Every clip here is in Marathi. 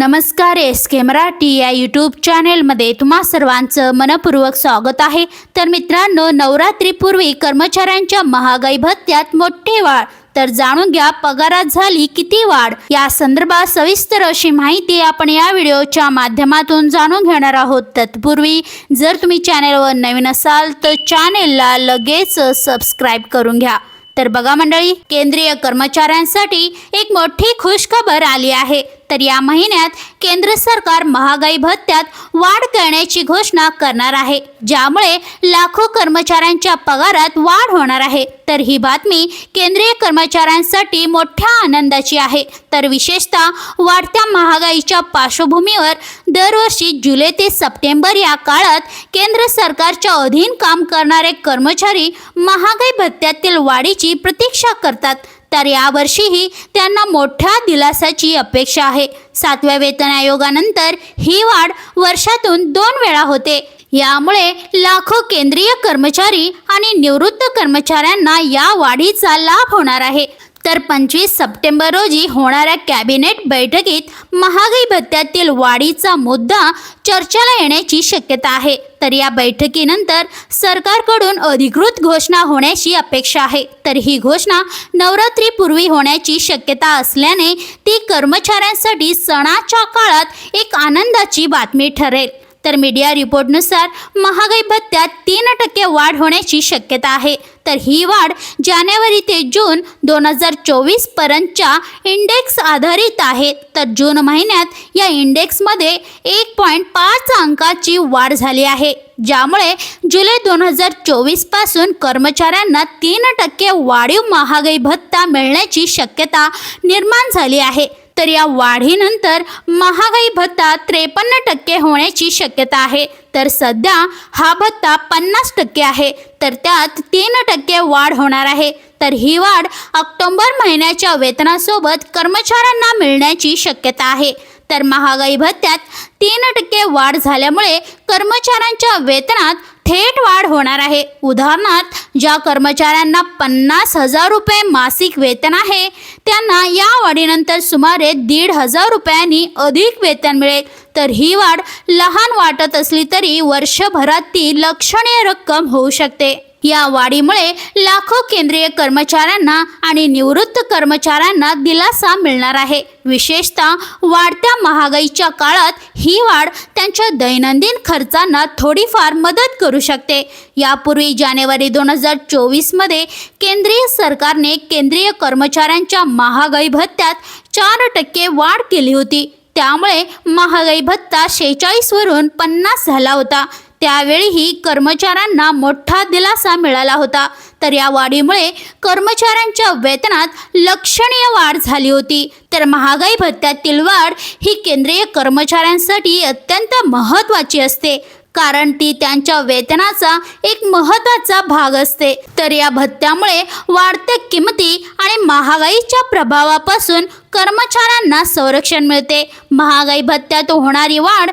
नमस्कार एस के मराठी या यूट्यूब चॅनेलमध्ये तुम्हा सर्वांचं मनपूर्वक स्वागत आहे. तर मित्रांनो नवरात्रीपूर्वी कर्मचाऱ्यांच्या महागाई भत्त्यात मोठी वाढ. तर जाणून घ्या पगारात झाली किती वाढ? या संदर्भात सविस्तर अशी माहिती आपण या व्हिडिओच्या माध्यमातून जाणून घेणार आहोत. तत्पूर्वी जर तुम्ही चॅनेलवर नवीन असाल तर चॅनेलला लगेच सबस्क्राईब करून घ्या. तर बघा मंडळी केंद्रीय कर्मचाऱ्यांसाठी एक मोठी खुशखबर आली आहे. तर या महिन्यात केंद्र सरकार महागाई भत्त्यात वाढ करण्याची घोषणा करणार आहे ज्यामुळे लाखो कर्मचाऱ्यांच्या पगारात वाढ होणार आहे. तर ही बातमी केंद्रीय कर्मचाऱ्यांसाठी मोठ्या आनंदाची आहे. तर विशेषतः वाढत्या महागाईच्या पार्श्वभूमीवर दरवर्षी जुलै ते सप्टेंबर या काळात केंद्र सरकारच्या अधीन काम करणारे कर्मचारी महागाई भत्त्यातील वाढीची प्रतीक्षा करतात. तर यावर्षीही त्यांना मोठ्या दिलासाची अपेक्षा आहे. सातव्या वेतन आयोगानंतर ही वाढ वर्षातून दोन वेळा होते. यामुळे लाखो केंद्रीय कर्मचारी आणि निवृत्त कर्मचाऱ्यांना या वाढीचा लाभ होणार आहे. तर पंचवीस सप्टेंबर रोजी होणाऱ्या कॅबिनेट बैठकीत महागाई भत्त्यातील वाढीचा मुद्दा चर्चेला येण्याची शक्यता आहे. तर या बैठकीनंतर सरकारकडून अधिकृत घोषणा होण्याची अपेक्षा आहे. तर ही घोषणा नवरात्रीपूर्वी होण्याची शक्यता असल्याने ती कर्मचाऱ्यांसाठी सणाच्या काळात एक आनंदाची बातमी ठरेल. तर मीडिया रिपोर्टनुसार महागाई भत्त्यात तीन टक्के वाढ होण्याची शक्यता आहे. तर ही वाढ जानेवारी ते जून दोन हजार चोवीस पर्यंतच्या इंडेक्स आधारित आहे. तर जून महिन्यात या इंडेक्समध्ये एक पॉईंट पाच अंकाची वाढ झाली आहे. ज्यामुळे जुलै दोन हजार चोवीसपासून कर्मचाऱ्यांना तीन टक्के वाढीव महागाई भत्ता मिळण्याची शक्यता निर्माण झाली आहे. तर या वाढीनंतर महागाई भत्ता त्रेपन्न टक्के होण्याची शक्यता आहे. तर सध्या हा भत्ता पन्नास टक्के आहे. तर त्यात तीन टक्के वाढ होणार आहे. तर ही वाढ ऑक्टोबर महिन्याच्या वेतनासोबत कर्मचाऱ्यांना मिळण्याची शक्यता आहे. तर महागाई भत्त्यात तीन टक्के वाढ झाल्यामुळे कर्मचाऱ्यांच्या वेतनात थेट वाढ होणार आहे. उदाहरणार्थ ज्या कर्मचाऱ्यांना पन्नास हजार रुपये मासिक वेतन आहे त्यांना या वाढीनंतर सुमारे दीड हजार रुपयांनी अधिक वेतन मिळेल. तर ही वाढ लहान वाटत असली तरी वर्षभरात ती लक्षणीय रक्कम होऊ शकते. या वाढीमुळे लाखो केंद्रीय कर्मचाऱ्यांना आणि निवृत्त कर्मचाऱ्यांना दिलासा मिळणार आहे. विशेषतः वाढत्या महागाईच्या काळात ही वाढ त्यांच्या दैनंदिन खर्चांना थोडीफार मदत करू शकते. यापूर्वी जानेवारी दोन हजार चोवीसमध्ये केंद्रीय सरकारने केंद्रीय कर्मचाऱ्यांच्या महागाई भत्त्यात चार टक्के वाढ केली होती. त्यामुळे महागाई भत्ता शेहेचाळीसवरून पन्नास झाला होता. त्यावेळीही कर्मचाऱ्यांना मोठा दिलासा मिळाला होता. तर या वाढीमुळे कर्मचाऱ्यांच्या वेतनात लक्षणीय वाढ झाली होती. तर महागाई भत्त्यातील वाढ ही केंद्रीय कर्मचाऱ्यांसाठी अत्यंत महत्त्वाची असते. कारण ती त्यांच्या वेतनाचा एक महत्त्वाचा भाग असते. तर या भत्त्यामुळे वाढत्या किमती आणि महागाईच्या प्रभावापासून कर्मचाऱ्यांना संरक्षण मिळते. महागाई भत्त्यात होणारी वाढ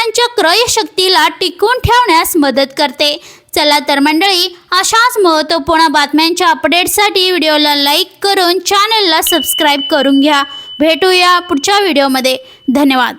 कर्मचाऱ्यांच्या क्रयशक्तीला टिकवून ठेवण्यास मदत करते. चला तर मंडळी अशाच महत्त्वपूर्ण बातम्यांच्या अपडेटसाठी व्हिडिओला लाईक करून चॅनलला सबस्क्राईब करून घ्या. भेटूया पुढच्या व्हिडिओमध्ये. धन्यवाद.